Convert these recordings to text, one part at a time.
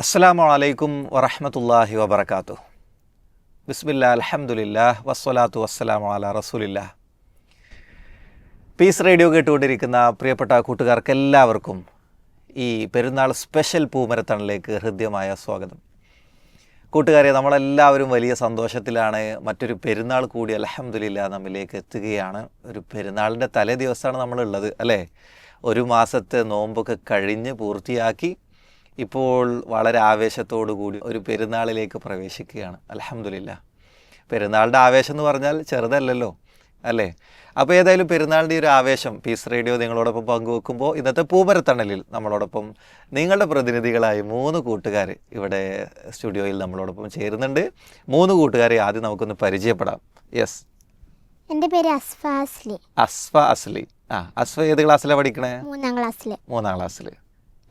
അസ്സലാമു അലൈക്കും വറഹമത്തല്ലാഹി വബർക്കാത്തു ബിസ്മില്ല അലഹമുല്ല വസ്സലാത്തു വസ്സലാമു അല റസൂലില്ലാ. പീസ് റേഡിയോ കേട്ടുകൊണ്ടിരിക്കുന്ന പ്രിയപ്പെട്ട കൂട്ടുകാർക്ക് എല്ലാവർക്കും ഈ പെരുന്നാൾ സ്പെഷ്യൽ പൂമരത്തണിലേക്ക് ഹൃദ്യമായ സ്വാഗതം. കൂട്ടുകാരെ നമ്മളെല്ലാവരും വലിയ സന്തോഷത്തിലാണ്. മറ്റൊരു പെരുന്നാൾ കൂടി അലഹമ്മദില്ല നമ്മിലേക്ക് എത്തുകയാണ്. ഒരു പെരുന്നാളിന്റെ തലേ ദിവസമാണ് നമ്മളുള്ളത് അല്ലേ? ഒരു മാസത്തെ നോമ്പൊക്കെ കഴിഞ്ഞ് പൂർത്തിയാക്കി ഇപ്പോൾ വളരെ ആവേശത്തോടു കൂടി ഒരു പെരുന്നാളിലേക്ക് പ്രവേശിക്കുകയാണ്. അലഹമുല്ല പെരുന്നാളിന്റെ ആവേശം എന്ന് പറഞ്ഞാൽ ചെറുതല്ലല്ലോ അല്ലേ? അപ്പോൾ ഏതായാലും പെരുന്നാളിന്റെ ഒരു ആവേശം പീസ് റേഡിയോ നിങ്ങളോടൊപ്പം പങ്കുവെക്കുമ്പോൾ ഇന്നത്തെ പൂമരത്തണലിൽ നമ്മളോടൊപ്പം നിങ്ങളുടെ പ്രതിനിധികളായി മൂന്ന് കൂട്ടുകാർ ഇവിടെ സ്റ്റുഡിയോയിൽ നമ്മളോടൊപ്പം ചേരുന്നുണ്ട്. മൂന്ന് കൂട്ടുകാരെ ആദ്യം നമുക്കൊന്ന് പരിചയപ്പെടാം. യെസ് എന്റെ പേര് അസ്ഫ അസ്ലി. അസ്ഫ അസ്ലി. ആ അസ്ഫ ഏത് ക്ലാസ്സിലാണ് പഠിക്കണേ? മൂന്നാം ക്ലാസ്സിൽ മൂന്നാം ക്ലാസ്സിൽ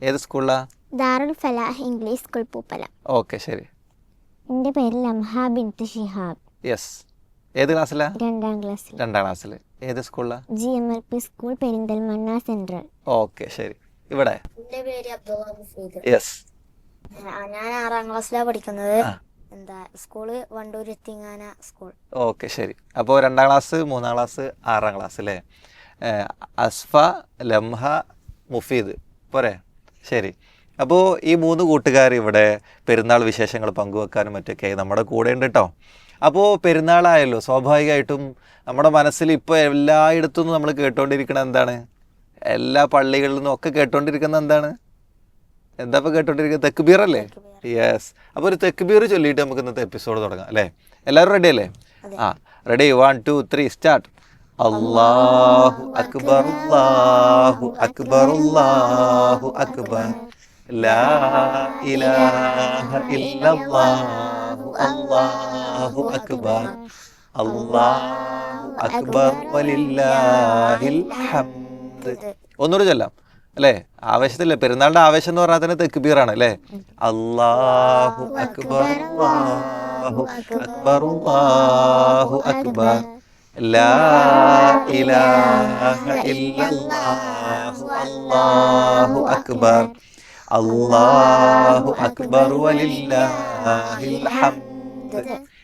ഏത് സ്കൂളിലാണ് Darul Falah English school Pooppala. Okay ശരി. എന്റെ പേര് ലംഹ ബിൻത്ത് ഷിഹാബ്. യെസ്. ഏത് ക്ലാസ്സിലാ? രണ്ടാം ക്ലാസ്സിൽ. രണ്ടാം ക്ലാസ്സിൽ ഏത് സ്കൂളിലാ? G M L P school Perinthalmanna central. Okay ശരി. ഇവിടെ. എന്റെ പേര് അബ്ദുള്ള മുഫീദ് യെസ്. ഞാൻ ആറാം ക്ലാസ്സിലാണ് പഠിക്കുന്നത്. എന്താ സ്കൂൾ വണ്ടൂർ എത്തിങ്ങാന സ്കൂൾ. ഓക്കെ ശരി. അപ്പോൾ രണ്ടാം ക്ലാസ് മൂന്നാം ക്ലാസ് ആറാം ക്ലാസ് അല്ലേ അസ്ഫ ലംഹ മുഫീദ്. പോരെ? ശരി. അപ്പോൾ ഈ മൂന്ന് കൂട്ടുകാർ ഇവിടെ പെരുന്നാൾ വിശേഷങ്ങൾ പങ്കുവെക്കാനും മറ്റൊക്കെ നമ്മുടെ കൂടെ ഉണ്ട് കേട്ടോ അപ്പോൾ പെരുന്നാളായല്ലോ സ്വാഭാവികമായിട്ടും നമ്മുടെ മനസ്സിൽ ഇപ്പോൾ എല്ലായിടത്തു നമ്മൾ കേട്ടുകൊണ്ടിരിക്കുന്നത് എന്താണ്? എല്ലാ പള്ളികളിൽ നിന്നും ഒക്കെ കേട്ടുകൊണ്ടിരിക്കുന്നത് എന്താണ്? എന്താ ഇപ്പോൾ കേട്ടോണ്ടിരിക്കുന്നത്? തെക്കുബീർ അല്ലേ? യെസ് അപ്പോൾ ഒരു തെക്കുബീർ ചൊല്ലിയിട്ട് നമുക്ക് ഇന്നത്തെ എപ്പിസോഡ് തുടങ്ങാം അല്ലേ? എല്ലാവരും റെഡി അല്ലേ? ആ ready one two three start അള്ളാഹു അക്ബർ അള്ളാഹു അക്ബർ. അള്ളാഹു അക്ബർ. ലാ ഇലാഹ ഇല്ലല്ലാഹു അല്ലാഹു അക്ബർ. അല്ലാഹു അക്ബർ വലില്ലാഹിൽ ഹംദ്. ഒന്നുകൂടെ ചൊല്ലാം അല്ലേ? ആവേശത്തില്ലേ പെരുന്നാളിന്റെ ആവേശം എന്ന് പറഞ്ഞാൽ തന്നെ തെക്കുബീറാണ് അല്ലേ? അള്ളാഹു അക്ബർ അല്ലാഹു അക്ബർ അല്ലാഹു അക്ബർ. ലാ ഇലാഹ ഇല്ലല്ലാഹു അല്ലാഹു അക്ബർ. അല്ലാഹു അക്ബർ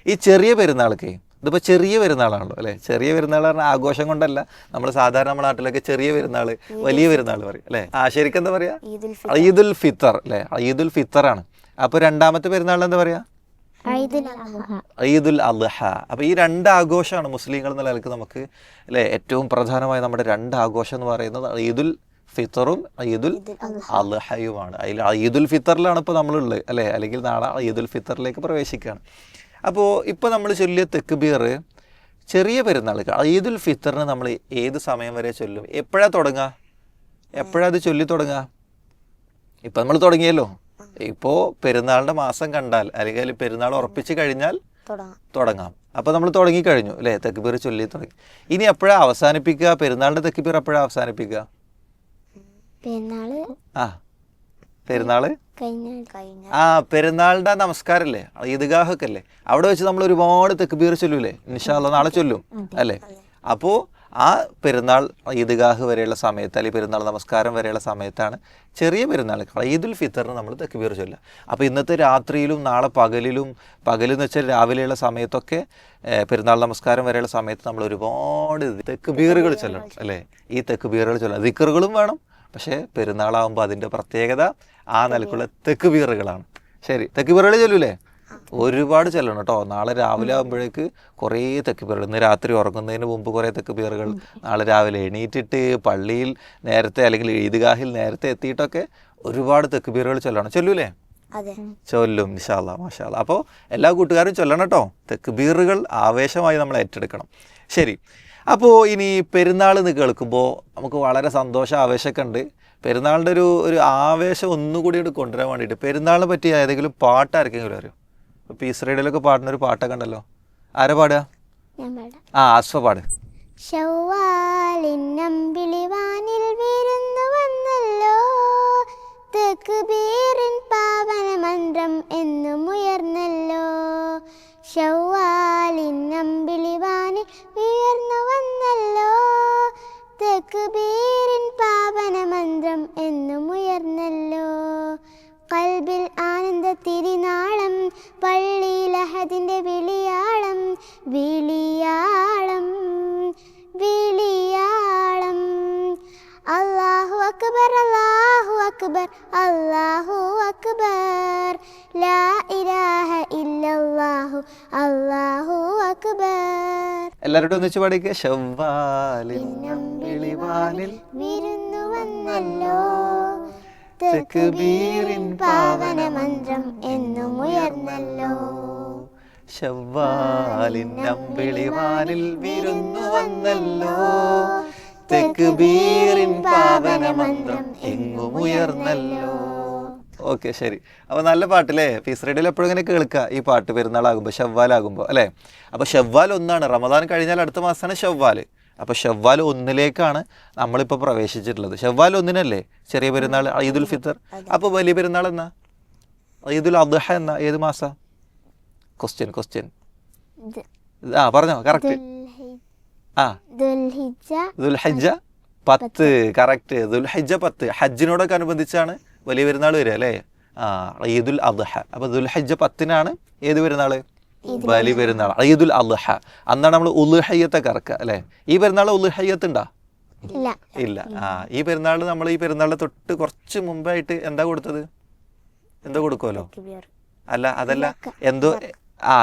ഈ ചെറിയ പെരുന്നാൾക്ക് ഇതിപ്പോൾ ചെറിയ പെരുന്നാളാണല്ലോ അല്ലേ? ചെറിയ പെരുന്നാൾ പറഞ്ഞാൽ ആഘോഷം കൊണ്ടല്ല. നമ്മൾ സാധാരണ നമ്മുടെ നാട്ടിലൊക്കെ ചെറിയ പെരുന്നാൾ വലിയ പെരുന്നാൾ പറയും അല്ലേ? ആ ശരിക്കും എന്താ പറയാ? ഈദുൽ ഫിത്തർ അല്ലേ? ഈദുൽ ഫിത്തറാണ് അപ്പോൾ രണ്ടാമത്തെ പെരുന്നാൾ എന്താ പറയാ? ഐദുൽ അദ്ഹ ഈദുൽ അൽഹ അപ്പോൾ ഈ രണ്ട് ആഘോഷമാണ് മുസ്ലിങ്ങൾ എന്ന നിലയ്ക്ക് നമുക്ക് അല്ലേ ഏറ്റവും പ്രധാനമായ നമ്മുടെ രണ്ട് ആഘോഷം എന്ന് പറയുന്നത് ഈദുൽ ഫിത്തറും ഈദുൽ അദ്ഹയുമാണ് അതിൽ ഈദുൽ ഫിത്തറിലാണ് ഇപ്പോൾ നമ്മളുള്ളത് അല്ലേ? അല്ലെങ്കിൽ നാളെ ഈദുൽ ഫിത്തറിലേക്ക് പ്രവേശിക്കുകയാണ് അപ്പോൾ ഇപ്പോൾ നമ്മൾ ചൊല്ലിയ തെക്കുബീർ ചെറിയ പെരുന്നാൾക്ക് ഈദുൽ ഫിത്തറിന് നമ്മൾ ഏത് സമയം വരെ ചൊല്ലും? എപ്പോഴാ തുടങ്ങുക? എപ്പോഴാ അത് ചൊല്ലി തുടങ്ങുക? ഇപ്പം നമ്മൾ തുടങ്ങിയല്ലോ. ഇപ്പോൾ പെരുന്നാളിന്റെ മാസം കണ്ടാൽ അല്ലെങ്കിൽ പെരുന്നാൾ ഉറപ്പിച്ച് കഴിഞ്ഞാൽ തുടങ്ങാം. തുടങ്ങാം. അപ്പോൾ നമ്മൾ തുടങ്ങിക്കഴിഞ്ഞു അല്ലേ? തെക്കുബീർ ചൊല്ലി തുടങ്ങി. ഇനി എപ്പോഴാണ് അവസാനിപ്പിക്കുക? പെരുന്നാളിന്റെ തെക്കുബീർ എപ്പോഴാണ് അവസാനിപ്പിക്കുക? പെരുന്നാൾ ആ കഴിഞ്ഞ ആ പെരുന്നാളിന്റെ നമസ്കാരല്ലേ? ഈദ്ഗാഹൊക്കെ അല്ലേ അവിടെ വെച്ച് നമ്മൾ ഒരുപാട് തെക്കുബീർ ചൊല്ലൂലേ? ഇൻഷാല്ല നാളെ ചൊല്ലും അല്ലേ? അപ്പോൾ ആ പെരുന്നാൾ ഈദ്ഗാഹ് വരെയുള്ള സമയത്ത് അല്ലെങ്കിൽ പെരുന്നാൾ നമസ്കാരം വരെയുള്ള സമയത്താണ് ചെറിയ പെരുന്നാൾ ഈദുൽ ഫിത്തറിന് നമ്മൾ തെക്കുബീർ ചൊല്ലുക. അപ്പോൾ ഇന്നത്തെ രാത്രിയിലും നാളെ പകലിലും പകലെന്ന് വെച്ചാൽ രാവിലെയുള്ള സമയത്തൊക്കെ പെരുന്നാൾ നമസ്കാരം വരെയുള്ള സമയത്ത് നമ്മൾ ഒരുപാട് തെക്കുബീറുകൾ ചൊല്ലണം അല്ലേ? ഈ തെക്കുബീറുകൾ ചൊല്ലണം ദിക്കറുകളും വേണം പക്ഷേ പെരുന്നാളാകുമ്പോൾ അതിന്റെ പ്രത്യേകത ആ നിലക്കുള്ള തെക്കുബീറുകളാണ് ശരി തെക്കുബീറുകൾ ചൊല്ലൂലേ? ഒരുപാട് ചെല്ലണം കേട്ടോ. നാളെ രാവിലെ ആകുമ്പോഴേക്ക് കുറേ തെക്കുബീറുകൾ ഇന്ന് രാത്രി ഉറങ്ങുന്നതിന് മുമ്പ് കുറേ തെക്കുബീറുകൾ നാളെ രാവിലെ എണീറ്റിട്ട് പള്ളിയിൽ നേരത്തെ അല്ലെങ്കിൽ ഈദ്ഗാഹിൽ നേരത്തെ എത്തിയിട്ടൊക്കെ ഒരുപാട് തെക്കുബീറുകൾ ചൊല്ലണം. ചൊല്ലൂലേ? അതെ. ചൊല്ലും നിഷാല്ല മാഷാല്ല അപ്പോൾ എല്ലാ കൂട്ടുകാരും ചൊല്ലണം കേട്ടോ. തെക്കുബീറുകൾ ആവേശമായി നമ്മൾ ഏറ്റെടുക്കണം. ശരി അപ്പോൾ ഇനി പെരുന്നാൾ എന്ന് കേൾക്കുമ്പോൾ നമുക്ക് വളരെ സന്തോഷം ആവേശമൊക്കെ ഉണ്ട് പെരുന്നാളിന്റെ ഒരു ഒരു ആവേശം ഒന്നുകൂടി ഇവിടെ കൊണ്ടുവരാൻ വേണ്ടിയിട്ട് പെരുന്നാളിനെ പറ്റി ഏതെങ്കിലും പാട്ട് ആർക്കെങ്കിലും അറിയോ? ഇപ്പോൾ പീസ് റേഡിയോയിലൊക്കെ പാടുന്ന ഒരു പാട്ടൊക്കെ ഉണ്ടല്ലോ. ആരാ പാടുക? ആ അസ്വ പാട്. വിരുന്നു വന്നല്ലോ. പാവന മന്ത്രം എന്നും ഉയർന്നല്ലോ. ഷവ്വാലിന്നമ്പിളിവാനിൽ ഉയർന്നു വന്നല്ലോ. തക്ബീരിൻ പാവന മന്ത്രം എന്നും ഉയർന്നല്ലോ. കൽബിൽ ആനന്ദ തിരിനാളം പള്ളിയിലഹതിന്റെ വിളിയാളം വിളിയാളം വിളിയാളം. അള്ളാഹു അക്ബർ അള്ളാഹു അക്ബർ അല്ലാഹു അക്ബർ. ലാ ഇലാഹ ഇല്ലല്ലാഹു അല്ലാഹു അക്ബർ. എല്ലാവരോടും ഒന്നിച്ച് പാടിക്കുക ശവ്വാലിൽ വിളിവാലിൽ വിരുന്നു വന്നല്ലോ. തക്ബീറിൻ പാവന മന്ത്രം എന്നും ഉയർന്നല്ലോ. ശവ്വാലിൻ അമ്പിളിവാനിൽ വിരുന്നു വന്നല്ലോ. തെക്കുബീറിൻ പാവനമന്ത്രം എങ്ങും ഉയർന്നല്ലോ ഓക്കെ ശരി. അപ്പൊ നല്ല പാട്ടില്ലേ? ഫീസ് റേഡിയോയിൽ എപ്പോഴും ഇങ്ങനെ കേൾക്കുക. ഈ പാട്ട് പെരുന്നാളാകുമ്പോൾ ഷവ്വാലാകുമ്പോൾ അല്ലേ? അപ്പൊ ഷവ്വാൽ ഒന്നാണ്. റമദാൻ കഴിഞ്ഞാൽ അടുത്ത മാസമാണ് ഷവ്വാൽ. അപ്പൊ ഷവ്വാൽ ഒന്നിലേക്കാണ് നമ്മളിപ്പോൾ പ്രവേശിച്ചിട്ടുള്ളത്. ഷവ്വാൽ ഒന്നിനല്ലേ? ചെറിയ പെരുന്നാൾ ഈദുൽ ഫിത്തർ. അപ്പോൾ വലിയ പെരുന്നാൾ എന്നാ? ഈദുൽ അദ്ഹ എന്നാ? ഏത് മാസം? Question question. ആ പറഞ്ഞോ കറക്റ്റ്. ആ. പത്ത്. കറക്റ്റ് ദുൽഹജ്ജ പത്ത്. ഹജ്ജിനോടൊക്കെ അനുബന്ധിച്ചാണ് വലിയ പെരുന്നാൾ വരിക അല്ലേ? ആ ഈദുൽ അദ്ഹ. അപ്പൊ ദുൽഹജ്ജ പത്തിനാണ് ഏത് പെരുന്നാൾ? വലിയ പെരുന്നാൾ. ഈദുൽ അദ്ഹ. അന്നാണ് നമ്മൾ ഉൽഹയ്യത്തെ കറക്കുക അല്ലേ? ഈ പെരുന്നാൾ ഉൽഹയ്യത്ത് ഉണ്ടാ? ഇല്ല. ആ ഈ പെരുന്നാൾ നമ്മൾ ഈ പെരുന്നാളിന് തൊട്ട് കുറച്ച് മുമ്പായിട്ട് എന്താ കൊടുത്തത്? എന്താ കൊടുക്കുമല്ലോ? അല്ല അതല്ല. എന്തോ ആ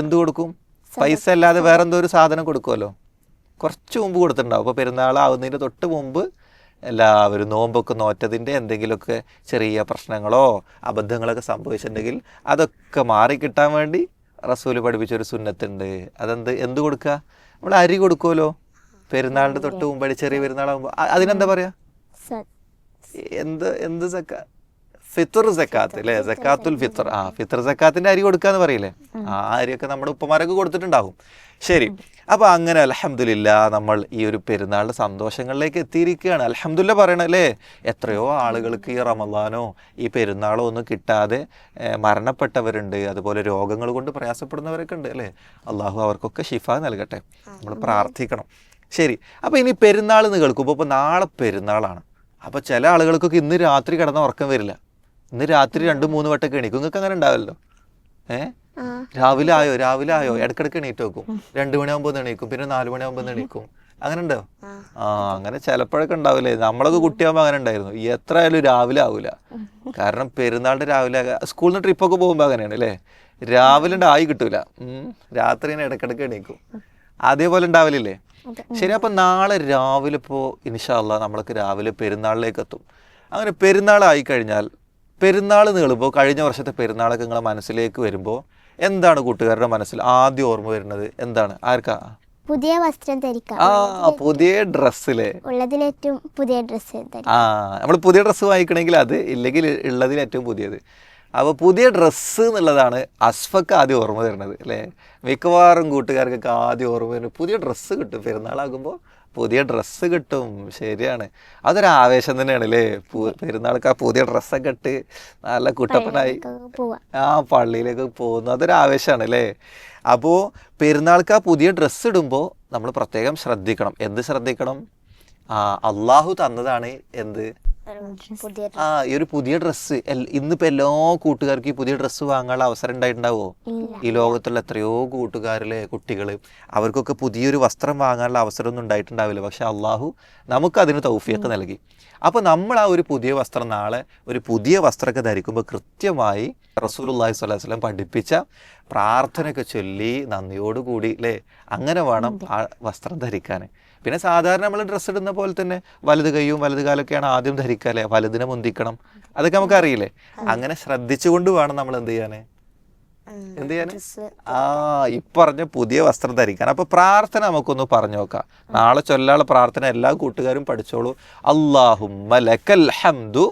എന്ത് കൊടുക്കും? പൈസ അല്ലാതെ വേറെന്തോ ഒരു സാധനം കൊടുക്കുമല്ലോ കുറച്ച് മുമ്പ് കൊടുത്തിട്ടുണ്ടാവും. അപ്പോൾ പെരുന്നാൾ പെരുന്നാളാവുന്നതിന് തൊട്ട് മുമ്പ് എല്ലാവരും നോമ്പൊക്കെ നോറ്റതിന്റെ എന്തെങ്കിലുമൊക്കെ ചെറിയ പ്രശ്നങ്ങളോ അബദ്ധങ്ങളൊക്കെ സംഭവിച്ചിട്ടുണ്ടെങ്കിൽ അതൊക്കെ മാറിക്കിട്ടാൻ വേണ്ടി റസൂൽ പഠിപ്പിച്ചൊരു സുന്നത്തുണ്ട്. അതെന്ത് എന്ത് കൊടുക്കുക നമ്മൾ അരി കൊടുക്കുമല്ലോ പെരുന്നാളിന്റെ തൊട്ട് മുമ്പായിട്ട് ചെറിയ പെരുന്നാളാകുമ്പോൾ അതിനെന്താ പറയുക എന്ത് എന്ത് സക്ക ഫിത്തർ സക്കാത്ത് അല്ലേ? സക്കാത്തുൽ ഫിത്തർ ആ ഫിത്തർ സക്കാത്തിന്റെ അരി കൊടുക്കാന്ന് പറയില്ലേ? ആ അരിയൊക്കെ നമ്മുടെ ഉപ്പമാരൊക്കെ കൊടുത്തിട്ടുണ്ടാകും. ശരി. അപ്പൊ അങ്ങനെ അലഹമില്ല നമ്മൾ ഈ ഒരു പെരുന്നാളിന്റെ സന്തോഷങ്ങളിലേക്ക് എത്തിയിരിക്കുകയാണ്. അലഹമില്ല പറയണല്ലേ എത്രയോ ആളുകൾക്ക് ഈ റമദാനോ ഈ പെരുന്നാളോ ഒന്നും കിട്ടാതെ മരണപ്പെട്ടവരുണ്ട്. അതുപോലെ രോഗങ്ങൾ കൊണ്ട് പ്രയാസപ്പെടുന്നവരൊക്കെ ഉണ്ട് അല്ലേ? അള്ളാഹു അവർക്കൊക്കെ ഷിഫ നൽകട്ടെ. നമ്മൾ പ്രാർത്ഥിക്കണം. ശരി. അപ്പൊ ഇനി പെരുന്നാൾ എന്ന് കേൾക്കുമ്പോൾ ഇപ്പൊ നാളെ പെരുന്നാളാണ്. അപ്പോൾ ചില ആളുകൾക്കൊക്കെ ഇന്ന് രാത്രി കിടന്ന ഉറക്കം വരില്ല. ഇന്ന് രാത്രി രണ്ട് മൂന്ന് വട്ടൊക്കെ എണീക്കും. നിങ്ങൾക്ക് അങ്ങനെ ഉണ്ടാവല്ലോ. ഏ? രാവിലെ ആയോ? രാവിലെ ആയോ? ഇടക്കിടക്ക് എണീറ്റ് വെക്കും രണ്ട് മണിയാകുമ്പോൾ എണീക്കും. പിന്നെ നാല് മണിയാകുമ്പോൾ എണീക്കും. അങ്ങനെ ഉണ്ടോ? ആ. അങ്ങനെ ചിലപ്പോഴൊക്കെ ഉണ്ടാവില്ലേ? നമ്മളൊക്കെ കുട്ടിയാകുമ്പോൾ അങ്ങനെ ഉണ്ടായിരുന്നു. എത്ര ആയാലും രാവിലെ ആവില്ല കാരണം പെരുന്നാളിന്റെ രാവിലെ സ്കൂളിൽ നിന്ന് ട്രിപ്പൊക്കെ പോകുമ്പോൾ അങ്ങനെയാണ് അല്ലേ? രാവിലെ ആയി കിട്ടൂല. രാത്രി ഇടക്കിടക്ക് എണീക്കും. അതേപോലെ ഉണ്ടാവില്ലേ ശരി അപ്പം നാളെ രാവിലെ ഇപ്പോൾ ഇൻഷാല്ല നമ്മൾക്ക് രാവിലെ പെരുന്നാളിലേക്ക് എത്തും. അങ്ങനെ പെരുന്നാളായി കഴിഞ്ഞാൽ പെരുന്നാൾ നീളുമ്പോൾ കഴിഞ്ഞ വർഷത്തെ പെരുന്നാളൊക്കെ നിങ്ങളെ മനസ്സിലേക്ക് വരുമ്പോൾ എന്താണ് കൂട്ടുകാരുടെ മനസ്സിൽ ആദ്യം ഓർമ്മ വരുന്നത്? എന്താണ്? ആർക്കാ? പുതിയ വസ്ത്രം ധരിക്കാം ആ പുതിയ ഡ്രസ്സിലെ. ഉള്ളതിലേറ്റവും പുതിയ ഡ്രസ്സ് ആ നമ്മൾ പുതിയ ഡ്രസ്സ് വാങ്ങിക്കണമെങ്കിൽ അത് ഇല്ലെങ്കിൽ ഉള്ളതിൽ ഏറ്റവും പുതിയത്. അപ്പോൾ പുതിയ ഡ്രസ്സ് എന്നുള്ളതാണ് അസ്ഫക്ക് ആദ്യം ഓർമ്മ തരുന്നത് അല്ലേ? മിക്കവാറും കൂട്ടുകാർക്കൊക്കെ ആദ്യം ഓർമ്മ വരുന്നത് പുതിയ ഡ്രസ്സ് കിട്ടും. പെരുന്നാളാകുമ്പോൾ പുതിയ ഡ്രസ്സ് കിട്ടും. ശരിയാണ്. അതൊരു ആവേശം തന്നെയാണ് അല്ലേ പെരുന്നാൾക്ക് ആ പുതിയ ഡ്രസ്സൊക്കെ ഇട്ട് നല്ല കുട്ടപ്പനായി. ആ പള്ളിയിലേക്ക് പോകുന്നു. അതൊരു ആവേശമാണ് അല്ലേ അപ്പോൾ പെരുന്നാൾക്ക് ആ പുതിയ ഡ്രസ്സ് ഇടുമ്പോൾ നമ്മൾ പ്രത്യേകം ശ്രദ്ധിക്കണം. എന്ത് ശ്രദ്ധിക്കണം? ആ അള്ളാഹു തന്നതാണ് എന്ത്? ആ ഈ ഒരു പുതിയ ഡ്രസ്സ് ഇന്നിപ്പോ എല്ലാ കൂട്ടുകാർക്കും ഈ പുതിയ ഡ്രസ്സ് വാങ്ങാനുള്ള അവസരം ഉണ്ടായിട്ടുണ്ടാവോ? ഈ ലോകത്തുള്ള എത്രയോ കൂട്ടുകാരിലെ കുട്ടികൾ അവർക്കൊക്കെ പുതിയൊരു വസ്ത്രം വാങ്ങാനുള്ള അവസരമൊന്നും ഉണ്ടായിട്ടുണ്ടാവില്ല. പക്ഷെ അള്ളാഹു നമുക്ക് അതിന് തൗഫിയൊക്കെ നൽകി. അപ്പോൾ നമ്മൾ ആ ഒരു പുതിയ വസ്ത്രം നാളെ ഒരു പുതിയ വസ്ത്രമൊക്കെ ധരിക്കുമ്പോൾ കൃത്യമായി റസൂലുള്ളാഹി സ്വലാഹു വസല്ലം പഠിപ്പിച്ച പ്രാർത്ഥനയൊക്കെ ചൊല്ലി നന്ദിയോടുകൂടി അല്ലേ അങ്ങനെ വേണം ആ വസ്ത്രം ധരിക്കാൻ പിന്നെ സാധാരണ നമ്മൾ ഡ്രസ്സ് ഇടുന്ന പോലെ തന്നെ വലത് കൈയും വലത് കാലൊക്കെയാണ് ആദ്യം ധരിക്കുക അല്ലേ? വലതിനെ മുന്തിക്കണം. അതൊക്കെ നമുക്ക് അറിയില്ലേ അങ്ങനെ ശ്രദ്ധിച്ചുകൊണ്ട് വേണം നമ്മൾ എന്ത് ചെയ്യാനേ? എന്ത് ചെയ്യാൻ ആ ഇപ്പറഞ്ഞ പുതിയ വസ്ത്രം ധരിക്കാൻ അപ്പൊ പ്രാർത്ഥന നമുക്കൊന്ന് പറഞ്ഞു നോക്കാം. നാളെ ചൊല്ലാളെ പ്രാർത്ഥന എല്ലാ കൂട്ടുകാരും പഠിച്ചോളൂ. അള്ളാഹുമ്മ ലക്കൽ ഹംദു.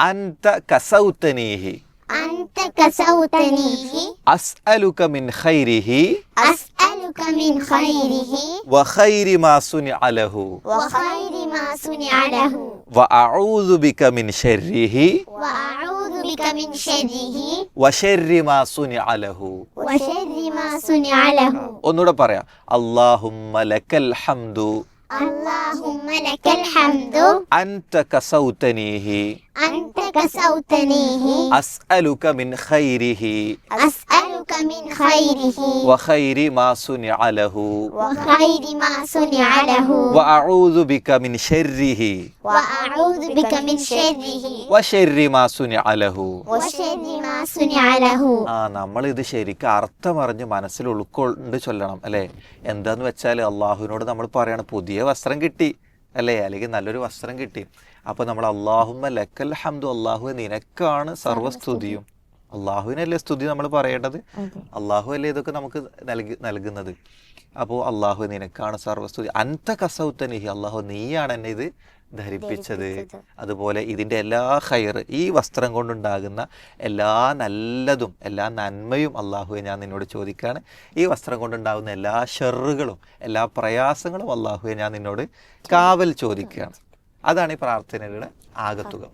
അൻത കസൗത്തനീഹി. كسوتنيه അസ്അലുക മിൻ ഖൈരിഹി أسألك من خيره വഖൈരി മാ സുനിഅ ലഹു وخير ما صنع له വഅഊദു ബിക മിൻ ശർരിഹി وأعوذ بك من شره വശർരി മാ സുനിഅ ലഹു وشر ما صنع له ഒന്നുകൂടെ പറയാം അള്ളാഹുമ്മ ലക്കൽ ഹംദു اللهم لك الحمد. أنت كسوتنيه أنت كسوتنيه أسألك من خيره. أسألك من خيره وخير ما صنع له وخير ما صنع له وأعوذ بك من شره وأعوذ بك من شره وشر ما صنع له وشر ما صنع له ആ നമ്മൾ ഇത് ശരിക്കും അർത്ഥമറിഞ്ഞ് മനസ്സിൽ ഉൾക്കൊണ്ട് ചൊല്ലണം അല്ലേ എന്താന്ന് വെച്ചാൽ അള്ളാഹുവിനോട് നമ്മൾ പറയണം പുതിയ വസ്ത്രം കിട്ടി അല്ലേ അല്ലെങ്കിൽ നല്ലൊരു വസ്ത്രം കിട്ടി അപ്പോൾ നമ്മൾ അള്ളാഹുമ്മ ലക്കൽ ഹംദു അള്ളാഹു നിനക്കാണ് സർവസ്തുതിയും അള്ളാഹുവിനല്ലേ സ്തുതി നമ്മൾ പറയേണ്ടത്? അള്ളാഹു അല്ലേ ഇതൊക്കെ നമുക്ക് നൽകി നൽകുന്നത്? അപ്പോൾ അള്ളാഹു നിനക്കാണ് സർവസ്തുതി. അന്ത കസൗത്തനിഹി. അള്ളാഹു നീയാണ് എന്നെ ഇത് ധരിപ്പിച്ചത്. അതുപോലെ ഇതിന്റെ എല്ലാ ഹയർ ഈ വസ്ത്രം കൊണ്ടുണ്ടാകുന്ന എല്ലാ നല്ലതും എല്ലാ നന്മയും അള്ളാഹുവെ ഞാൻ നിന്നോട് ചോദിക്കുകയാണ്. ഈ വസ്ത്രം കൊണ്ടുണ്ടാകുന്ന എല്ലാ ഷെറുകളും എല്ലാ പ്രയാസങ്ങളും അള്ളാഹുവെ ഞാൻ നിന്നോട് കാവൽ ചോദിക്കുകയാണ്. അതാണ് ഈ പ്രാർത്ഥനയുടെ ആകത്തുക.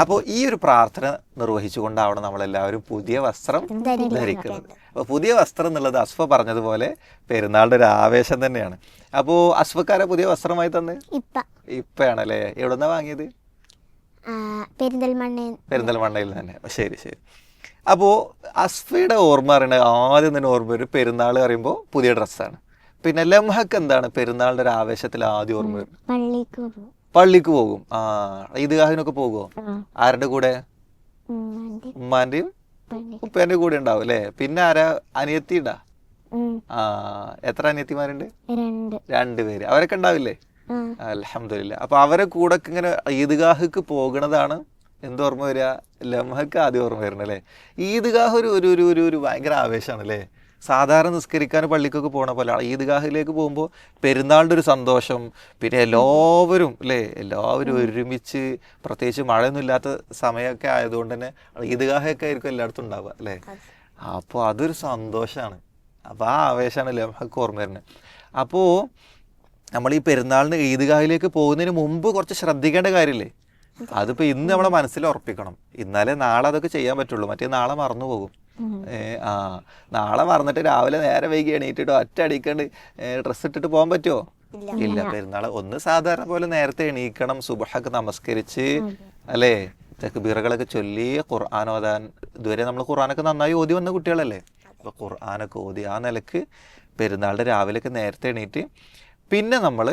അപ്പോൾ ഈ ഒരു പ്രാർത്ഥന നിർവഹിച്ചുകൊണ്ടാവണം നമ്മളെല്ലാവരും പുതിയ വസ്ത്രം ധരിക്കുന്നത്. അപ്പോൾ പുതിയ വസ്ത്രം എന്നുള്ളത് അസ്ഫ പറഞ്ഞതുപോലെ പെരുന്നാളുടെ ഒരു ആവേശം തന്നെയാണ്. അപ്പോൾ അസ്ഫക്കാരെ പുതിയ വസ്ത്രമായി തന്നെ? ഇപ്പ. ഇപ്പയാണല്ലേ? എവിടുന്നാ വാങ്ങിയത്? പെരിന്തൽമണ്ണ പെരിന്തൽമണ്ണയിൽ തന്നെ. ശരി ശരി. അപ്പോൾ അസ്ഫയുടെ ഓർമ്മ പറയുന്നത് ആദ്യം തന്നെ ഓർമ്മ വരും. പെരുന്നാൾ പറയുമ്പോൾ പുതിയ ഡ്രസ്സാണ്. പിന്നെ ലംഹക്ക് എന്താണ് പെരുന്നാളിന്റെ ഒരു ആവേശത്തിൽ ആദ്യം ഓർമ്മ വരും പള്ളിക്ക് പോകും. ആ ഈദ്ഗാഹിനൊക്കെ പോകുമോ ആരുടെ കൂടെ? ഉമ്മാന്റെ ഉമ്മാന്റെയും ഉപ്പേന്റെ കൂടെ ഉണ്ടാവും അല്ലേ? പിന്നെ ആരാ? അനിയത്തി ഉണ്ടാ ആ എത്ര അനിയത്തിമാരുണ്ട്? രണ്ട്. രണ്ടുപേര് അവരൊക്കെ ഉണ്ടാവില്ലേ? അലഹമില്ല അപ്പൊ അവരെ കൂടെ ഇങ്ങനെ ഈദ്ഗാഹ്ക്ക് പോകണതാണ് എന്തോർമ്മ വരിക? ലംഹക്ക് ആദ്യം ഓർമ്മ വരണം അല്ലേ? ഈദ്ഗാഹ് ഒരു ഒരു ഒരു ഒരു ഒരു ഭയങ്കര ആവേശമാണ് അല്ലേ സാധാരണ നിസ്കരിക്കാൻ പള്ളിക്കൊക്കെ പോണ പോലെ ഈദ്ഗാഹിലേക്ക് പോകുമ്പോൾ പെരുന്നാളിന്റെ ഒരു സന്തോഷം പിന്നെ എല്ലാവരും അല്ലേ എല്ലാവരും ഒരുമിച്ച് പ്രത്യേകിച്ച് മഴയൊന്നും ഇല്ലാത്ത സമയമൊക്കെ ആയതുകൊണ്ട് തന്നെ ഈദ്ഗാഹൊക്കെ ആയിരിക്കും എല്ലായിടത്തും ഉണ്ടാവുക അല്ലേ അപ്പോൾ അതൊരു സന്തോഷമാണ് അപ്പോൾ ആ ആവേശമാണ് ലംഹക്ക് ഓർമ്മ വരുന്നത് അപ്പോൾ നമ്മൾ ഈ പെരുന്നാളിന് ഈദ്ഗാഹിലേക്ക് പോകുന്നതിന് മുമ്പ് കുറച്ച് ശ്രദ്ധിക്കേണ്ട കാര്യമില്ലേ? അതിപ്പോൾ ഇന്ന് നമ്മളെ മനസ്സിൽ ഉറപ്പിക്കണം. ഇന്നലെ നാളെ അതൊക്കെ ചെയ്യാൻ പറ്റുള്ളൂ. മറ്റേ നാളെ മറന്നു പോകും ആ. നാളെ മറന്നിട്ട് രാവിലെ നേരെ വൈകി എണീറ്റിട്ട് ഒറ്റ അടിക്കണ്ട് ഡ്രസ്സ് ഇട്ടിട്ട് പോകാൻ പറ്റുമോ ഇല്ല. പെരുന്നാൾ ഒന്ന് സാധാരണ പോലെ നേരത്തെ എണീക്കണം സുബഹക്ക് നമസ്കരിച്ച് അല്ലേ? തെക്കുബീറകളൊക്കെ ചൊല്ലി ഖുർആൻ ഓതാൻ ഇതുവരെ നമ്മൾ ഖുർആനൊക്കെ നന്നായി ഓതി വന്ന കുട്ടികളല്ലേ? അപ്പൊ ഖുർആനൊക്കെ ഓതി ആ നിലയ്ക്ക് പെരുന്നാളുടെ രാവിലെയൊക്കെ നേരത്തെ എണീറ്റ് പിന്നെ നമ്മൾ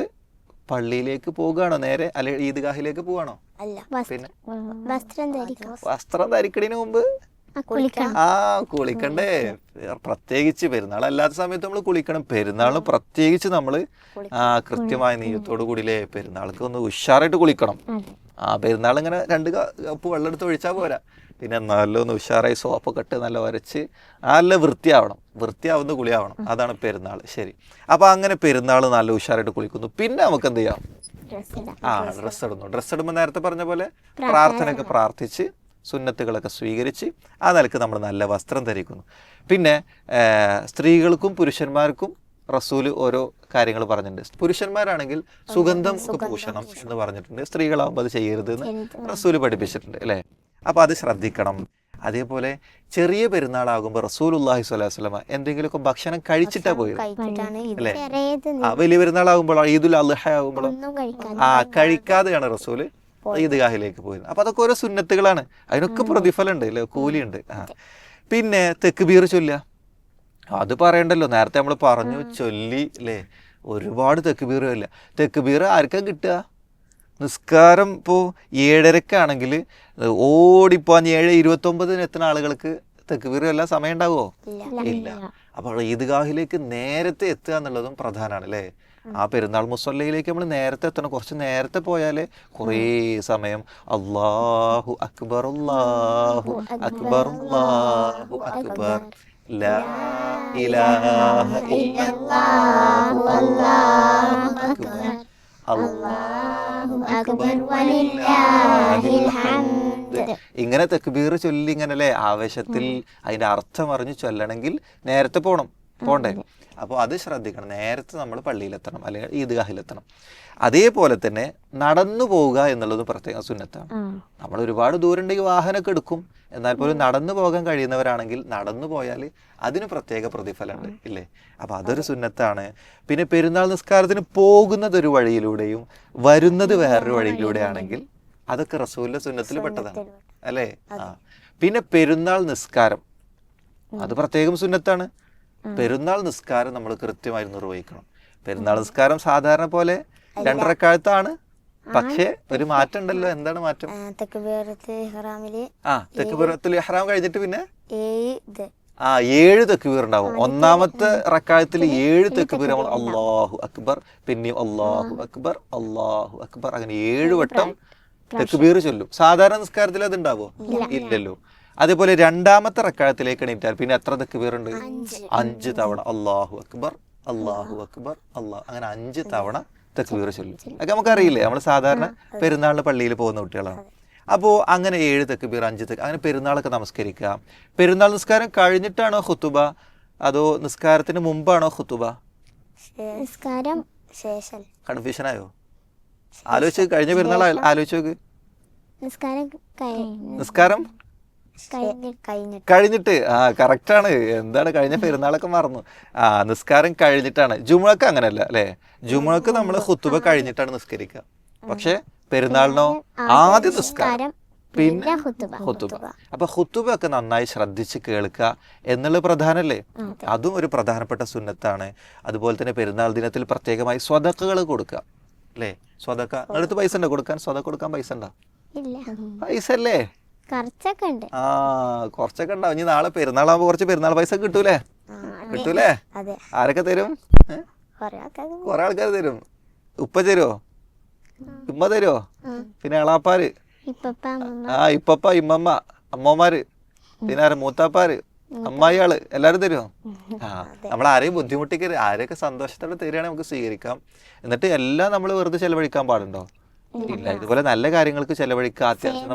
പള്ളിയിലേക്ക് പോകുകയാണോ നേരെ അല്ലെ ഈദ്ഗാഹിലേക്ക് പോവാണോ അല്ല. പിന്നെ വസ്ത്രം ധരിക്കാം വസ്ത്രം ധരിക്കണതിന് മുമ്പ് ആ, കുളിക്കണം ആ കുളിക്കണ്ടേ. പ്രത്യേകിച്ച് പെരുന്നാൾ അല്ലാത്ത സമയത്ത് നമ്മൾ കുളിക്കണം. പെരുന്നാളിന് പ്രത്യേകിച്ച് നമ്മൾ ആ കൃത്യമായ നീയത്തോടു കൂടിയില്ലേ പെരുന്നാൾക്ക് ഒന്ന് ഉഷാറായിട്ട് കുളിക്കണം. ആ പെരുന്നാൾ ഇങ്ങനെ രണ്ട് കപ്പ് വെള്ളം എടുത്ത് ഒഴിച്ചാൽ പോരാ. പിന്നെ നല്ല ഒന്ന് ഉഷാറായി സോപ്പൊക്കെ ഇട്ട് നല്ല വരച്ച് നല്ല വൃത്തിയാവണം. വൃത്തിയാവുന്ന കുളിയാവണം. അതാണ് പെരുന്നാൾ. ശരി. അപ്പൊ അങ്ങനെ പെരുന്നാൾ നല്ല ഉഷാറായിട്ട് കുളിക്കുന്നു. പിന്നെ നമുക്ക് എന്ത് ചെയ്യാം? ആ ഡ്രസ്സ് ഇടുന്നു. ഡ്രസ്സ് ഇടുമ്പോൾ നേരത്തെ പറഞ്ഞ പോലെ പ്രാർത്ഥനയൊക്കെ പ്രാർത്ഥിച്ച് സുന്നത്തുകളൊക്കെ സ്വീകരിച്ച് ആ നിലയ്ക്ക് നമ്മൾ നല്ല വസ്ത്രം ധരിക്കുന്നു. പിന്നെ സ്ത്രീകൾക്കും പുരുഷന്മാർക്കും റസൂൽ ഓരോ കാര്യങ്ങൾ പറഞ്ഞിട്ടുണ്ട്. പുരുഷന്മാരാണെങ്കിൽ സുഗന്ധം പൂശണം എന്ന് പറഞ്ഞിട്ടുണ്ട്. സ്ത്രീകളാകുമ്പോൾ അത് ചെയ്യരുത്. എന്ന് റസൂൽ പഠിപ്പിച്ചിട്ടുണ്ട് അല്ലേ? അപ്പോൾ അത് ശ്രദ്ധിക്കണം. അതേപോലെ ചെറിയ പെരുന്നാളാകുമ്പോൾ റസൂൽ അള്ളാഹി സ്വലാഹു വസ്ലമ എന്തെങ്കിലുമൊക്കെ ഭക്ഷണം കഴിച്ചിട്ടാ പോയത്. അല്ലേ? ആ വലിയ പെരുന്നാളാകുമ്പോഴോ ഈദുൽ അദ്ഹ ആകുമ്പോഴോ. ആ കഴിക്കാതെയാണ് റസൂൽ ഈദ്ഗാഹിലേക്ക് പോയിരുന്നു. അപ്പൊ അതൊക്കെ ഓരോ സുന്നത്തുകളാണ്. അതിനൊക്കെ പ്രതിഫലം ഉണ്ട് അല്ലേ? കൂലിയുണ്ട്. ആ. പിന്നെ തെക്കുബീർ ചൊല്ലുക. അത് പറയണ്ടല്ലോ. നേരത്തെ നമ്മൾ പറഞ്ഞു ചൊല്ലി അല്ലേ? ഒരുപാട് തെക്കുബീർ ഇല്ല തെക്കുബീർ ആർക്കാ കിട്ടുക? നിസ്കാരം ഇപ്പോൾ ഏഴരക്കാണെങ്കിൽ ഓടിപ്പോ ഏഴ് ഇരുപത്തൊമ്പതിന് എത്തുന്ന ആളുകൾക്ക് തെക്കുബീർ എല്ലാം സമയം ഉണ്ടാവുമോ ഇല്ല. ഇല്ല. അപ്പോൾ ഈദ്ഗാഹിലേക്ക് നേരത്തെ എത്തുക എന്നുള്ളതും പ്രധാനമാണ് അല്ലേ? ആ പെരുന്നാൾ മുസല്ലയിലേക്ക് നമ്മൾ നേരത്തെ എത്തണം. കുറച്ച് നേരത്തെ പോയാലേ കുറേ സമയം അള്ളാഹു അക്ബർ അള്ളാഹു അക്ബർ അള്ളാഹു അക്ബർ. അക്ബർ. വലില്ലാഹിൽ ഹംദ്. ഇങ്ങനെ തെക്കുബീർ ചൊല്ലി ഇങ്ങനെ അല്ലേ ആവേശത്തിൽ അതിന്റെ അർത്ഥം അറിഞ്ഞു ചൊല്ലണമെങ്കിൽ നേരത്തെ പോകണം പോണ്ടേ? അപ്പോൾ അത് ശ്രദ്ധിക്കണം. നേരത്തെ നമ്മൾ പള്ളിയിലെത്തണം അല്ലെങ്കിൽ ഈദ്ഗാഹിലെത്തണം. അതേപോലെ തന്നെ നടന്നു പോവുക എന്നുള്ളത് പ്രത്യേക സുന്നത്താണ്. നമ്മൾ ഒരുപാട് ദൂരം ഉണ്ടെങ്കിൽ വാഹനമൊക്കെ എടുക്കും. എന്നാൽ പോലും നടന്നു പോകാൻ കഴിയുന്നവരാണെങ്കിൽ നടന്നു പോയാൽ അതിന് പ്രത്യേക പ്രതിഫലമുണ്ട് ഇല്ലേ? അപ്പോൾ അതൊരു സുന്നത്താണ്. പിന്നെ പെരുന്നാൾ നിസ്കാരത്തിന് പോകുന്നത് ഒരു വഴിയിലൂടെയും വരുന്നത് വേറൊരു വഴിയിലൂടെ ആണെങ്കിൽ അതൊക്കെ റസൂലിന്റെ സുന്നത്തിൽ പെട്ടതാണ് അല്ലേ? ആ. പിന്നെ പെരുന്നാൾ നിസ്കാരം. അത് പ്രത്യേകം സുന്നത്താണ്. പെരുന്നാൾ നിസ്കാരം നമ്മൾ കൃത്യമായി നിർവഹിക്കണം. പെരുന്നാൾ നിസ്കാരം സാധാരണ പോലെ രണ്ടരക്കാലത്താണ് പക്ഷേ ഒരു മാറ്റം ഉണ്ടല്ലോ എന്താണ് മാറ്റം? ആ, തെക്കുബീറത്ത് ആ തെക്കുപുറത്തിൽ ഇഹ്റാം കഴിഞ്ഞിട്ട് പിന്നെ? ആ ഏഴ് തെക്കുബീർ ഉണ്ടാവും. ഒന്നാമത്തെ റക്കായത്തിൽ ഏഴ് തെക്കുബീർ നമ്മൾ അള്ളാഹു അക്ബർ പിന്നെയും അള്ളാഹു അക്ബർ അള്ളാഹു അക്ബർ. അങ്ങനെ ഏഴ് വട്ടം തെക്കുബീർ ചൊല്ലും. സാധാരണ നിസ്കാരത്തിൽ അത് ഉണ്ടാവോ? ഇല്ലല്ലോ. അതേപോലെ രണ്ടാമത്തെ റെക്കാഴത്തിലേക്ക് എണീറ്റാൽ പിന്നെ എത്ര തെക്കുബീർ പേരുണ്ട് അഞ്ച്. തവണ. അള്ളാഹു അക്ബർ അള്ളാഹു അക്ബർ അള്ളാഹ് അങ്ങനെ അഞ്ച് തവണ തക്ബീർ ചൊല്ലും. അതൊക്കെ നമുക്കറിയില്ലേ? നമ്മൾ സാധാരണ പെരുന്നാളിന് പള്ളിയിൽ പോകുന്ന കുട്ടികളാണ്. അപ്പോൾ അങ്ങനെ ഏഴ് തെക്കുബീർ അഞ്ച് തെക്ക് അങ്ങനെ പെരുന്നാളൊക്കെ നമസ്കരിക്കുക. പെരുന്നാൾ നിസ്കാരം കഴിഞ്ഞിട്ടാണോ ഹുത്തുബ അതോ നിസ്കാരത്തിന് മുമ്പാണോ ഹുത്തുബ നിസ്കാരം ശേഷം. കൺഫ്യൂഷൻ ആയോ ആലോചിച്ച് കഴിഞ്ഞ പെരുന്നാൾ ആലോചിച്ചു ആലോചിച്ച് നോക്ക്. നിസ്കാരം നിസ്കാരം കഴിഞ്ഞിട്ട്. ആ കറക്റ്റാണ്. എന്താണ്? കഴിഞ്ഞ പെരുന്നാളൊക്കെ മറന്നു. ആ നിസ്കാരം കഴിഞ്ഞിട്ടാണ്. ജുമുഴക്ക് അങ്ങനല്ല അല്ലേ? ജുമുഴക്ക് നമ്മൾ ഹുത്തുബ കഴിഞ്ഞിട്ടാണ് നിസ്കരിക്കുക. പക്ഷേ പെരുന്നാളിനോ ആദ്യ നിസ്കാരം. പിന്നെ ഹുത്തുബ അപ്പൊ ഹുത്തുബ ഒക്കെ നന്നായി ശ്രദ്ധിച്ച് കേൾക്കുക എന്നുള്ളത് പ്രധാനല്ലേ? അതും. ഒരു പ്രധാനപ്പെട്ട സുന്നത്താണ്. അതുപോലെ തന്നെ പെരുന്നാൾ ദിനത്തിൽ പ്രത്യേകമായി സ്വതക്കകൾ കൊടുക്കുക അല്ലേ? സ്വതക്ക. അടുത്ത് പൈസ ഉണ്ടോ? കൊടുക്കാൻ സ്വതക്ക കൊടുക്കാൻ പൈസ ഉണ്ടോ? പൈസ അല്ലേ? കുറച്ചൊക്കെ ഉണ്ട്. ആ കുറച്ചൊക്കെ ഉണ്ടാവും. ഇനി നാളെ പെരുന്നാളാകുമ്പോ കുറച്ച് പെരുന്നാൾ പൈസ കിട്ടൂലേ? കിട്ടൂലേ? അതെ. ആരൊക്കെ തരും? കുറെ ആൾക്കാർ തരും. ഉപ്പ തരുമോ ഉമ്മ തരുമോ പിന്നെ എളാപ്പാര്? ആ ഇപ്പപ്പ ഇമ്മമ്മ അമ്മമാര് പിന്നെ ആര്? മൂത്താപ്പാര്. അമ്മായിയാൾ. എല്ലാരും തരുമോ ആ നമ്മൾ ആരെയും ബുദ്ധിമുട്ടിക്കരുത്. ആരെയൊക്കെ സന്തോഷത്തോടെ തരികയാണെങ്കിൽ നമുക്ക് സ്വീകരിക്കാം. എന്നിട്ട് എല്ലാം നമ്മൾ വെറുതെ ചെലവഴിക്കാൻ പാടുണ്ടോ? ഇല്ല ഇതുപോലെ നല്ല കാര്യങ്ങൾക്ക് ചെലവഴിക്കുക അത്യാവശ്യം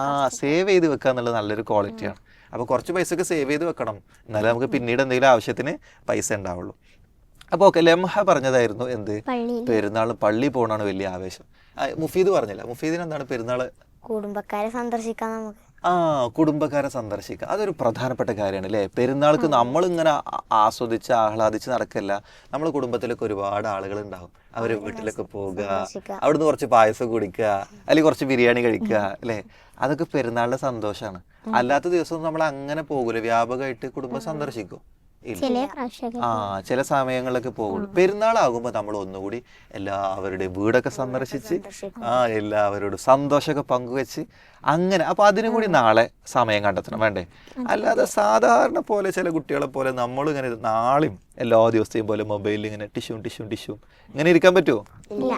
ആ സേവ് ചെയ്ത് വെക്കുക എന്നുള്ളത് നല്ലൊരു ക്വാളിറ്റിയാണ് അപ്പോൾ കുറച്ച് പൈസയൊക്കെ സേവ് ചെയ്ത് വെക്കണം. എന്നാലേ നമുക്ക് പിന്നീട് എന്തെങ്കിലും ആവശ്യത്തിന് പൈസ ഉണ്ടാവുള്ളൂ. അപ്പോൾ ഓക്കെ ലംഹ പറഞ്ഞതായിരുന്നു എന്ത്? പെരുന്നാൾ പള്ളി പോകണമാണ് വലിയ ആവേശം. മുഫീദ് പറഞ്ഞില്ല. മുഫീദിന് എന്താണ് പെരുന്നാൾ കുടുംബക്കാരെ സന്ദർശിക്കാൻ നമുക്ക്. ആ കുടുംബക്കാരെ സന്ദർശിക്കുക അതൊരു പ്രധാനപ്പെട്ട കാര്യമാണ് അല്ലേ പെരുന്നാൾക്ക് നമ്മളിങ്ങനെ ഇങ്ങനെ ആസ്വദിച്ച് ആഹ്ലാദിച്ച് നടക്കല്ല. നമ്മൾ കുടുംബത്തിലൊക്കെ ഒരുപാട് ആളുകൾ ഉണ്ടാവും. അവരെ വീട്ടിലൊക്കെ പോവുക. അവിടുന്ന് കുറച്ച് പായസം കുടിക്കുക അല്ലെങ്കിൽ കുറച്ച് ബിരിയാണി കഴിക്കുക അല്ലേ? അതൊക്കെ പെരുന്നാളിന്റെ സന്തോഷമാണ് അല്ലാത്ത ദിവസം നമ്മൾ അങ്ങനെ പോകൂല. വ്യാപകമായിട്ട് കുടുംബം സന്ദർശിക്കും. ആ ചില സമയങ്ങളിലൊക്കെ പോകുള്ളൂ പെരുന്നാളാകുമ്പോൾ നമ്മൾ ഒന്നുകൂടി എല്ലാവരുടെയും വീടൊക്കെ സന്ദർശിച്ച് ആ എല്ലാവരോടും സന്തോഷമൊക്കെ പങ്കുവെച്ച് അങ്ങനെ. അപ്പൊ അതിനും കൂടി നാളെ സമയം കണ്ടെത്തണം. വേണ്ടേ? അല്ലാതെ സാധാരണ പോലെ ചില കുട്ടികളെ പോലെ നമ്മൾ ഇങ്ങനെ നാളെയും എല്ലാ ദിവസത്തെയും പോലെ മൊബൈലിൽ ഇങ്ങനെ ടിഷ്യൂം ടിഷ്യൂം ടിഷ്യൂം. ഇങ്ങനെ ഇരിക്കാൻ പറ്റുമോ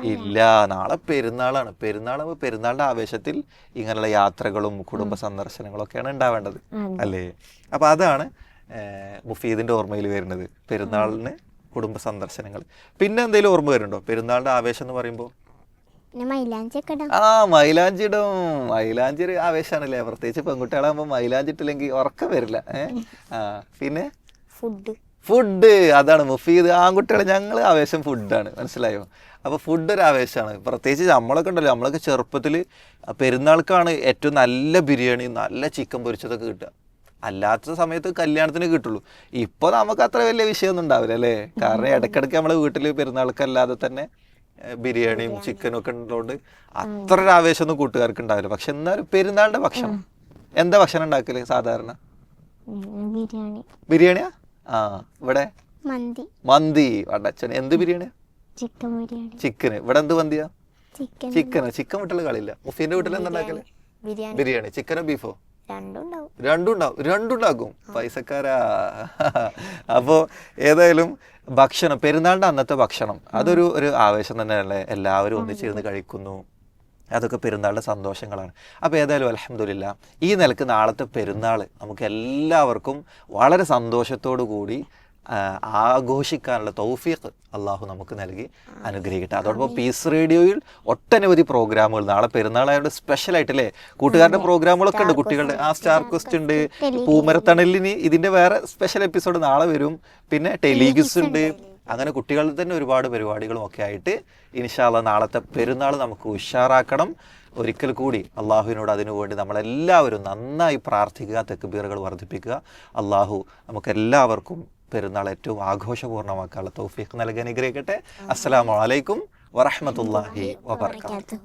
ഇല്ല. നാളെ പെരുന്നാളാണ്. പെരുന്നാളാകുമ്പോൾ പെരുന്നാളുടെ ആവേശത്തിൽ ഇങ്ങനെയുള്ള യാത്രകളും കുടുംബ സന്ദർശനങ്ങളും ഒക്കെയാണ് ഉണ്ടാവേണ്ടത്. അല്ലേ? അപ്പൊ അതാണ് ഏർ, മുഫീദിന്റെ ഓർമ്മയിൽ വരുന്നത്. പെരുന്നാളിന് കുടുംബ സന്ദർശനങ്ങൾ. പിന്നെ എന്തെങ്കിലും ഓർമ്മ വരുന്നുണ്ടോ? പെരുന്നാളിന്റെ ആവേശം എന്ന് പറയുമ്പോൾ ആ മൈലാഞ്ചി ഇടും. മൈലാഞ്ചി ഒരു ആവേശമാണല്ലേ പ്രത്യേകിച്ച് പെൺകുട്ടികളാകുമ്പോൾ മൈലാഞ്ചിട്ടില്ലെങ്കിൽ ഉറക്കം വരില്ല. ഏഹ് ആ പിന്നെ? ഫുഡ്. ഫുഡ്. അതാണ് മുഫീദ് ആൺകുട്ടികൾ ഞങ്ങൾ ആവേശം ഫുഡാണ്. മനസ്സിലായോ? അപ്പോൾ ഫുഡ് ഒരു ആവേശമാണ് പ്രത്യേകിച്ച് നമ്മളൊക്കെ ഉണ്ടല്ലോ. നമ്മളൊക്കെ ചെറുപ്പത്തിൽ പെരുന്നാൾക്കാണ് ഏറ്റവും നല്ല ബിരിയാണി നല്ല ചിക്കൻ പൊരിച്ചതൊക്കെ കിട്ടുക. അല്ലാത്ത സമയത്ത് കല്യാണത്തിന് കിട്ടുള്ളൂ. ഇപ്പൊ നമുക്ക് അത്ര വലിയ വിഷയമൊന്നും ഉണ്ടാവില്ല അല്ലേ? കാരണം ഇടയ്ക്കിടയ്ക്ക് നമ്മളെ വീട്ടിൽ പെരുന്നാൾക്കല്ലാതെ തന്നെ ബിരിയാണിയും ചിക്കനും ഒക്കെ ഉള്ളതുകൊണ്ട് അത്ര ഒരു ആവേശമൊന്നും കൂട്ടുകാർക്ക് ഉണ്ടാവില്ല. പക്ഷെ എന്നാലും പെരുന്നാളിന്റെ ഭക്ഷണം. എന്താ ഭക്ഷണം ഉണ്ടാക്കൽ സാധാരണ? ബിരിയാണി. ബിരിയാണിയാ? ആ ഇവിടെ? മന്തി. മന്തി. വടച്ചൻ എന്ത് ബിരിയാണിയാ? ചിക്കൻ ബിരിയാണി. ചിക്കന്. ഇവിടെ എന്ത് മന്തിയാ? ചിക്കൻ. ചിക്കന്. ചിക്കൻ വീട്ടിൽ കളിയില്ല. മുഫീന്റെ വീട്ടിൽ എന്താ ഉണ്ടാക്കൽ? ബിരിയാണി. ചിക്കനോ ബീഫോ? രണ്ടും ഉണ്ടാവും രണ്ടും ഉണ്ടാക്കും പൈസക്കാരാ. അപ്പോ ഏതായാലും ഭക്ഷണം പെരുന്നാളിന്റെ അന്നത്തെ ഭക്ഷണം അതൊരു ഒരു ആവേശം തന്നെയല്ലേ? എല്ലാവരും ഒന്നിച്ചിരുന്ന് കഴിക്കുന്നു. അതൊക്കെ പെരുന്നാളിന്റെ സന്തോഷങ്ങളാണ്. അപ്പോൾ ഏതായാലും അലഹമില്ല ഈ നിലയ്ക്ക് നാളത്തെ പെരുന്നാൾ നമുക്ക് എല്ലാവർക്കും വളരെ സന്തോഷത്തോടു കൂടി ആഘോഷിക്കാനുള്ള തൗഫീഖ് അള്ളാഹു നമുക്ക് നൽകി അനുഗ്രഹിക്കട്ടെ. അതോടൊപ്പം പീസ് റേഡിയോയിൽ ഒട്ടനവധി പ്രോഗ്രാമുകൾ നാളെ പെരുന്നാളായതുകൊണ്ട് സ്പെഷ്യൽ ആയിട്ടല്ലേ? കൂട്ടുകാരുടെ പ്രോഗ്രാമുകളൊക്കെ ഉണ്ട്. കുട്ടികളുടെ ആ സ്റ്റാർ ക്വസ്റ്റ് ഉണ്ട് പൂമരത്തണലിന് ഇതിന്റെ വേറെ സ്പെഷ്യൽ എപ്പിസോഡ് നാളെ വരും. പിന്നെ ടെലിഗിസ് ഉണ്ട്. അങ്ങനെ കുട്ടികളുടെ തന്നെ ഒരുപാട് പരിപാടികളും ഒക്കെ ആയിട്ട് ഇൻഷാല്ല നാളത്തെ പെരുന്നാൾ നമുക്ക് ഉഷാറാക്കണം. ഒരിക്കൽ കൂടി അള്ളാഹുവിനോട് അതിനുവേണ്ടി നമ്മളെല്ലാവരും നന്നായി പ്രാർത്ഥിക്കുക തെക്കുബീറുകൾ വർദ്ധിപ്പിക്കുക. അള്ളാഹു നമുക്കെല്ലാവർക്കും പെരുന്നാൾ ഏറ്റവും ആഘോഷപൂർണമാക്കാനുള്ള തൗഫീഖ് നൽകാൻ അനുഗ്രഹിക്കട്ടെ. അസ്സലാമലൈക്കും വറഹമത്തല്ലാഹി വബർക്കാത്തു